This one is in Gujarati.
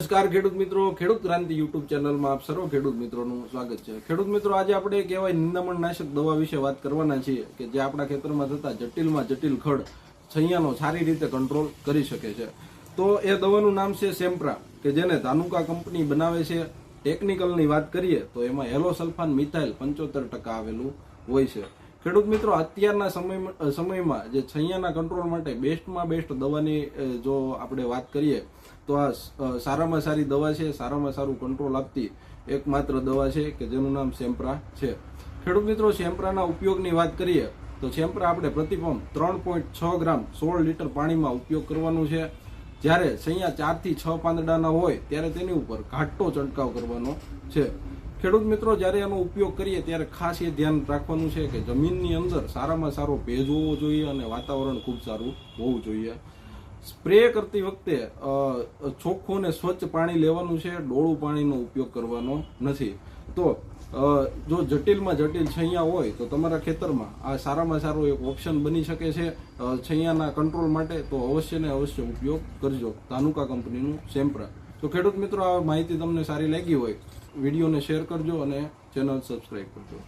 નમસ્કાર, ખેડૂત મિત્રો. ખેડૂત ક્રાંતિ યુટ્યુબ ચેનલમાં આપ સર્વ ખેડૂત મિત્રોનું સ્વાગત છે. ખેડૂત મિત્રો, આજે આપણે કહેવાય નિંદામણ નાશક દવા વિશે વાત કરવાના છીએ કે જે આપણા ખેતરમાં થતા જટિલમાં જટિલ ખડ છૈયાનો સારી રીતે કંટ્રોલ કરી શકે છે. તો એ દવાનું નામ છે સેમ્પ્રા, કે જેને ધાનુકા કંપની બનાવે છે. ટેકનિકલની વાત કરીએ તો એમાં હેલો સલ્ફાન મિથાઇલ પંચોતેર ટકા આવેલું હોય છે. ખેડૂત મિત્રો, અત્યારના સમય સમયમાં જે છૈયાના કંટ્રોલ માટે બેસ્ટમાં બેસ્ટ દવાની જો આપણે વાત કરીએ, તો આ સારામાં સારી દવા છે, સારામાં સારું કંટ્રોલ આપતી એકમાત્ર દવા છે કે જેનું નામ સેમ્પ્રા છે. ખેડૂત મિત્રો, સેમ્પ્રાના ઉપયોગની વાત કરીએ, તો સેમ્પ્રા આપણે પ્રતિપંપ ત્રણ પોઈન્ટ છ ગ્રામ સોળ લીટર પાણીમાં ઉપયોગ કરવાનું છે. જ્યારે સૈયા ચારથી છ પાંદડાના હોય, ત્યારે તેની ઉપર ઘાટો છંટકાવ કરવાનો છે. ખેડૂત મિત્રો, જ્યારે એનો ઉપયોગ કરીએ ત્યારે ખાસ એ ધ્યાન રાખવાનું છે કે જમીનની અંદર સારામાં સારો ભેજ હોવો જોઈએ અને વાતાવરણ ખૂબ સારું હોવું જોઈએ. સ્પ્રે કરતી વખતે ચોખ્ખું સ્વચ્છ પાણી લેવાનું છે, ડોળું પાણીનો ઉપયોગ કરવાનો નથી. તો જો જટિલમાં જટિલ છૈયા હોય તો તમારા ખેતરમાં આ સારામાં સારો એક ઓપ્શન બની શકે છે છૈયાના કંટ્રોલ માટે, તો અવશ્ય ને અવશ્ય ઉપયોગ કરજો. તાનુકા કંપનીનું સેમ્પ્રા. તો ખેડૂત મિત્રો, આ માહિતી તમને સારી લાગી હોય વિડીયોને શેર કરજો અને ચેનલ સબસ્ક્રાઈબ કરજો.